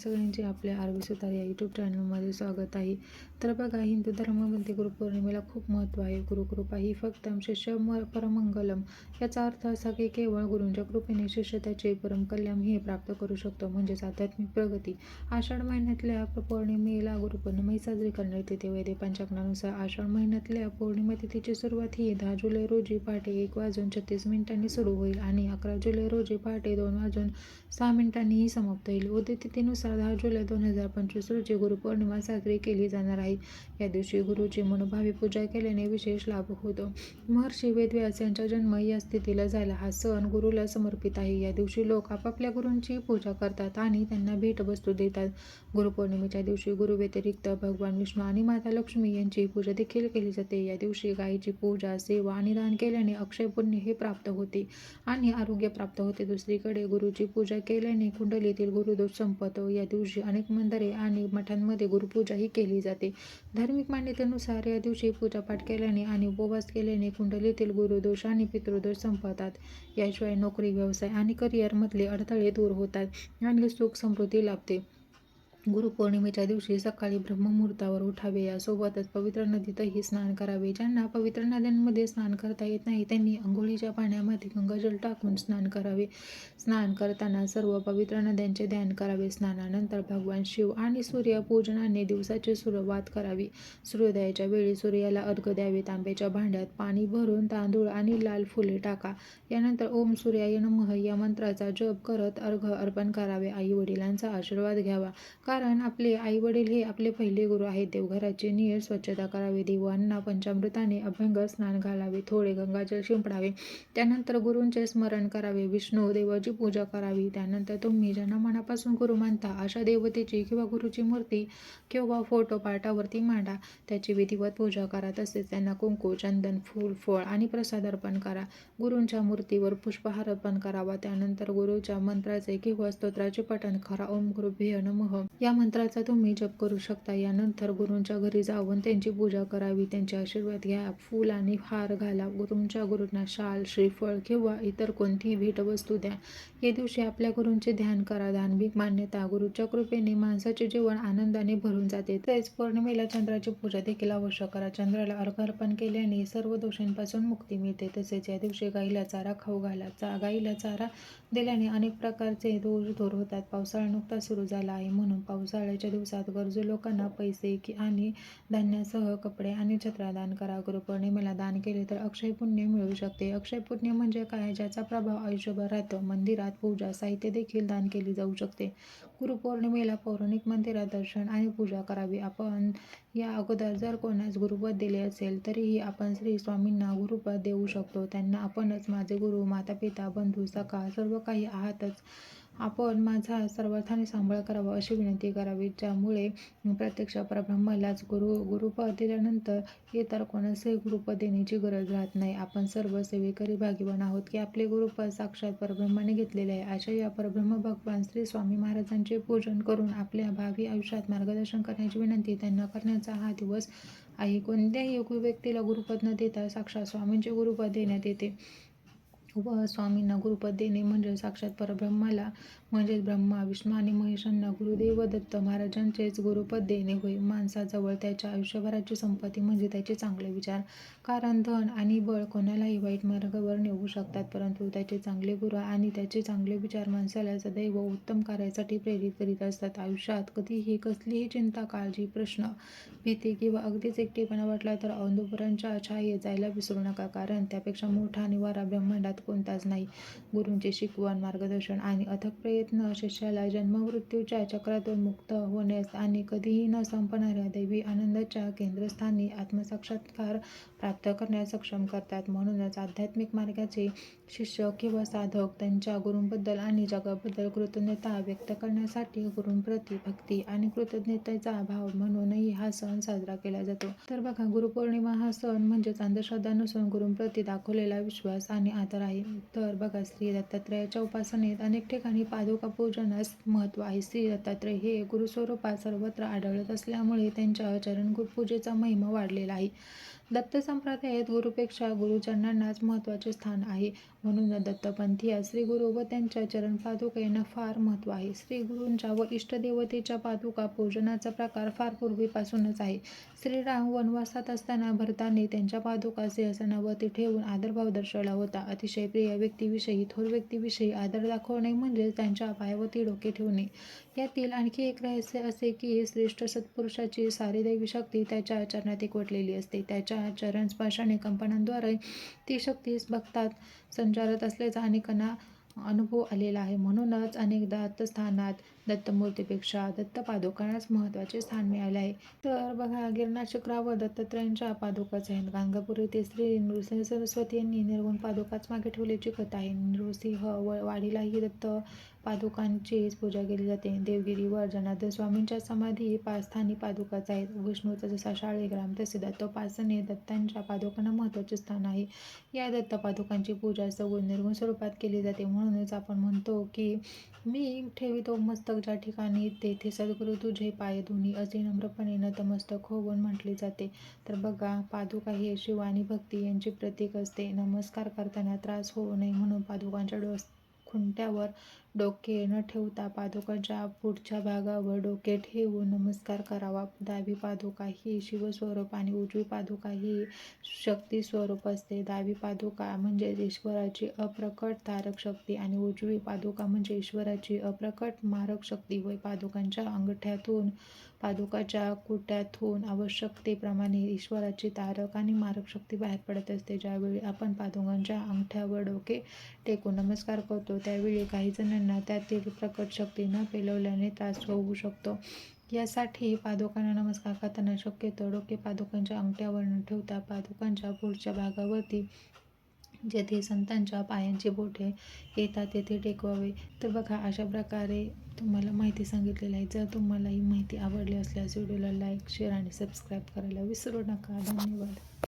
सगळ्यांचे आपल्या आरवी सुतार या यूट्यूब चॅनलमध्ये स्वागत आहे. तर बघा हिंदू धर्मामध्ये गुरुपौर्णिमेला खूप महत्त्व आहे. गुरुकृपा ही फक्त शिष्य म परमंगलम याचा अर्थ असा की केवळ गुरूंच्या कृपेने शिष्य त्याचे परमकल्याण हे प्राप्त करू शकतो म्हणजेच आध्यात्मिक प्रगती. आषाढ महिन्यातल्या पौर्णिमेला गुरुपौर्णिमा साजरी करण्यात येते. वैद्य पंचांगानुसार आषाढ महिन्यातल्या पौर्णिमा तिथीची सुरुवात ही दहा जुलै रोजी पहाटे एक वाजून छत्तीस मिनिटांनी सुरू होईल आणि अकरा जुलै रोजी पहाटे दोन वाजून सहा मिनिटांनीही समाप्त होईल. उद्या तिथीनुसार दहा जुलै दोन हजार पंचवीस रोजी गुरुपौर्णिमा साजरी केली जाणार आहे. या दिवशी गुरुची मनोभावी पूजा केल्याने विशेष लाभ होतो. महर्षी वेदव्यास यांचा जन्म या स्थितीला झाला. हा सण गुरुला समर्पित आहे. या दिवशी लोक आपापल्या गुरूंची पूजा करतात आणि त्यांना भेटवस्तू देतात. गुरुपौर्णिमेच्या दिवशी गुरु व्यतिरिक्त भगवान विष्णू आणि माता लक्ष्मी यांची पूजा देखील केली जाते. या दिवशी गायीची पूजा सेवा आणि दान केल्याने अक्षय पुण्य हे प्राप्त होते आणि आरोग्य प्राप्त होते. दुसरीकडे गुरुची पूजा केल्याने कुंडलीतील गुरुदोष संपतो. या या दिवशी अनेक मंदिरे आणि मठांमध्ये गुरुपूजाही केली जाते. धार्मिक मान्यतेनुसार या दिवशी पूजापाठ केल्याने आणि उपवास केल्याने कुंडलीतील गुरुदोष आणि पितृदोष संपतात. याशिवाय नोकरी व्यवसाय आणि करिअरमधले अडथळे दूर होतात आणि सुख समृद्धी लाभते. गुरुपौर्णिमेच्या दिवशी सकाळी ब्रह्ममुहूर्तावर उठावे. यासोबतच पवित्र नदीतही स्नान करावे. ज्यांना पवित्र नद्यांमध्ये स्नान करता येत नाही त्यांनी अंघोळीच्या पाण्यामध्ये गंगाजल टाकून स्नान करावे. स्नान करताना सर्व पवित्र नद्यांचे ध्यान करावे. स्नानानंतर भगवान शिव आणि सूर्यपूजनाने दिवसाची सुरुवात करावी. सूर्योदयाच्या वेळी सूर्याला अर्घ द्यावे. तांब्याच्या भांड्यात पाणी भरून तांदूळ आणि लाल फुले टाका. यानंतर ओम सूर्याय नमः या मंत्राचा जप करत अर्घ अर्पण करावे. आई वडिलांचा आशीर्वाद घ्यावा. कारण आपले आई वडील हे आपले पहिले गुरु आहेत. देवघराची नियर स्वच्छता करावी. देवांना पंचामृताने अभंग स्नान घालावे. थोडे गंगाजल शिंपडावे. त्यानंतर गुरूंचे स्मरण करावे. विष्णू देवाची पूजा करावी. त्यानंतर तुम्ही ज्यांना मनापासून गुरु मानता अशा देवतेची किंवा गुरुची मूर्ती किंवा फोटो पाटावरती मांडा. त्याची विधिवत पूजा करा. तसेच त्यांना कुंकू चंदन फूल फळ आणि प्रसाद अर्पण करा. गुरूंच्या मूर्तीवर पुष्पहार अर्पण करावा. त्यानंतर गुरुच्या मंत्राचे किंवा स्तोत्राचे पठण करा. ओम गुरुभ्य नमः. या मंत्राचा तुम्ही जप करू शकता. यानंतर गुरूंच्या घरी जाऊन त्यांची पूजा करावी. त्यांचे आशीर्वाद घ्या. फूल आणि हार घाला. गुरूंच्या गुरूंना शाल श्रीफळ किंवा इतर कोणतीही भेटवस्तू द्या. या दिवशी आपल्या गुरूंचे ध्यान करा. धार्मिक मान्यता गुरुच्या कृपेने माणसाचे जीवन आनंदाने भरून जाते. तेच पौर्णिमेला चंद्राची पूजा देखील अवश्य करा. चंद्राला अर्घ अर्पण केल्याने सर्व दोषांपासून मुक्ती मिळते. तसेच या दिवशी गाईला चारा खाऊ घाला. चा गाईला चारा दिल्याने अनेक प्रकारचे दोष दूर होतात. पावसाळा नुकताच सुरू झाला आहे म्हणून पावसाळ्याच्या दिवसात गरजू लोकांना पैसे की आणि धान्यासह कपडे आणि छत्रा दान करा. गुरुपौर्णिमेला दान केले तर अक्षय पुण्य मिळू शकते. अक्षय पुण्य म्हणजे काय? ज्याचा प्रभाव आयुष्यभर राहतो. मंदिरात पूजा साहित्य देखील दान केली जाऊ शकते. गुरुपौर्णिमेला पौराणिक मंदिरात दर्शन आणि पूजा करावी. आपण या अगोदर जर कोणास गुरुपद दिले असेल तरीही आपण श्री स्वामींना गुरुपद देऊ शकतो. त्यांना आपणच माझे गुरु माता पिता बंधू सखा सर्व काही आहातच. आपण माझा सर्वार्थाने सांभाळ करावा अशी विनंती करावी ज्यामुळे प्रत्यक्ष परब्रह्मालाच गुरु गुरुपद दिल्यानंतर इतर कोणासही गुरुपद देण्याची गरज राहत नाही. आपण सर्व सेवेकरी भागीवान आहोत की आपले गुरुपद साक्षात परब्रह्माने घेतलेले आहे. अशा या परब्रह्म भगवान श्री स्वामी महाराजांचे पूजन करून आपल्या भावी आयुष्यात मार्गदर्शन करण्याची विनंती त्यांना करण्याचा हा दिवस आहे. कोणत्याही व्यक्तीला गुरुपद न देता साक्षात स्वामींचे गुरुपद देण्यात येते. व स्वामींना गुरुपद देणे म्हणजे साक्षात परब्रह्माला म्हणजेच ब्रह्मा विष्णू आणि महेशांना गुरुदेव दत्त महाराजांचेच गुरुपद देणे होय. माणसाजवळ त्याच्या आयुष्यभराची संपत्ती म्हणजे त्याचे चांगले विचार कारण धन आणि बळ कोणालाही वाईट मार्गावर नेऊ शकतात परंतु त्याचे चांगले गुरु आणि त्याचे चांगले विचार माणसाला सदैव उत्तम कार्यासाठी प्रेरित करीत असतात. आयुष्यात कधीही कसलीही चिंता काळजी प्रश्न भीती किंवा अगदीच एकटेपणा वाटला तर औंदुपुरांच्या छायेत जायला विसरू नका कारण त्यापेक्षा मोठा निवारा ब्रह्मांडात कोणताच नाही गुरूंचे शिकवण मार्गदर्शन आणि अथक प्रयत्न शिष्याला जन्ममृत्यूच्या चक्रातून मुक्त होण्यास आणि कधीही न संपणाऱ्या दैवी आनंदाच्या केंद्रस्थानी आत्मसाक्षात्कार प्राप्त करण्यास सक्षम करतात. म्हणूनच आध्यात्मिक मार्गाचे शिष्य किंवा साधक त्यांच्या गुरूंबद्दल आणि जगाबद्दल कृतज्ञता व्यक्त करण्यासाठी गुरूंप्रती भक्ती आणि कृतज्ञतेचा अभाव म्हणूनही हा सण साजरा केला जातो. तर बघा गुरुपौर्णिमा हा सण म्हणजेच अंधश्रद्धा नसून गुरूंप्रती दाखवलेला विश्वास आणि आदर आहे. तर बघा श्री दत्तात्रयाच्या उपासनेत अनेक ठिकाणी पादुका पूजनास महत्त्व आहे. श्री दत्तात्रय हे गुरुस्वरूपात सर्वत्र आढळत असल्यामुळे त्यांच्या चरण गुरुपूजेचा महिमा वाढलेला आहे. दत्त संप्रदायात गुरुपेक्षा गुरुचरणांनाच महत्त्वाचे स्थान आहे. म्हणून दत्तपंथीया श्री गुरु व त्यांच्या चरणपादुका यांना फार महत्त्व आहे. श्री गुरूंच्या व इष्टदेवतेच्या पादुका पूजनाचा प्रकार फार पूर्वीपासूनच आहे. श्रीराम वनवासात असताना भरताने त्यांच्या पादुका सिंहासनावरती ठेवून आदरभाव दर्शवला होता. अतिशय प्रिय व्यक्तीविषयी थोर व्यक्तीविषयी आदर दाखवणे म्हणजे त्यांच्या पायावरती डोके ठेवणे. यातील आणखी एक रहस्य असे की श्रेष्ठ सत्पुरुषाची सारी दैवी शक्ती त्याच्या चरणात एकवटलेली असते. त्याच्या चरण स्पर्श आणि कंपनांद्वारे ती शक्तीस भक्तात संचारत असल्याचा अनेकांना अनुभव आलेला आहे. म्हणूनच अनेकदा स्थानात दत्तमूर्तीपेक्षा दत्तपादुकांनाच महत्त्वाचे स्थान मिळाले आहे. तर बघा गिरनार व दत्तात्रयांच्या पादुकाच आहेत गाणगापूर येथे श्री नृसिंह सरस्वती यांनी निर्गुण पादुकाच मागे ठेवल्याची कथा आहे. नृसिंह व वाडीलाही दत्त पादुकांचीच पूजा केली जाते. देवगिरीवर जनार्दन स्वामींच्या समाधी पाच स्थानी पादुकाच आहेत. विष्णूचा जसा शाळेग्राम तसे दत्तोपासने दत्तांच्या पादुकांना महत्त्वाचे स्थान आहे. या दत्त पादुकांची पूजा सगुण निर्गुण स्वरूपात केली जाते. म्हणूनच आपण म्हणतो की मी ठेवितो मस्तक ज्या ठिकाणी तेथे सद्गुरू तुझे पाय धुनी असे नम्रपणे नतमस्तक होऊन म्हटले जाते. तर बघा पादुका हे शिव आणि भक्ती यांचे प्रतीक असते. नमस्कार करताना त्रास होऊ नये म्हणून पादुकांच्या डोस खुंट्यावर डोके न ठेवता पादुकांच्या पुढच्या भागावर डोके ठेवून नमस्कार करावा. डावी पादुका ही शिवस्वरूप आणि उजवी पादुका ही शक्ती स्वरूप असते. डावी पादुका म्हणजे ईश्वराची अप्रकट तारक शक्ती आणि उजवी पादुका म्हणजे ईश्वराची अप्रकट मारक शक्ती. होय पादुकांच्या अंगठ्यातून पादुकाच्या कुट्यातून आवश्यकतेप्रमाणे ईश्वराची तारक आणि मारक शक्ती बाहेर पडत असते. ज्यावेळी आपण पादुकांच्या अंगठ्यावर डोके टेकून नमस्कार करतो त्यावेळी काही जणांना त्यातील प्रकट शक्ती न पेलवल्याने त्रास होऊ शकतो. यासाठी पादुकांना नमस्कार करताना शक्यतो डोके पादुकांच्या अंगठ्यावर न ठेवता पादुकांच्या पुढच्या भागावरती जेथे संतांच्या पायांचे बोटे येतात तेथे टेकवावे. तर बघा अशा प्रकारे तुम्हाला माहिती सांगितलेली आहे. जर तुम्हाला ही माहिती आवडली असल्यास व्हिडिओला लाईक शेअर आणि सबस्क्राईब करायला विसरू नका. धन्यवाद.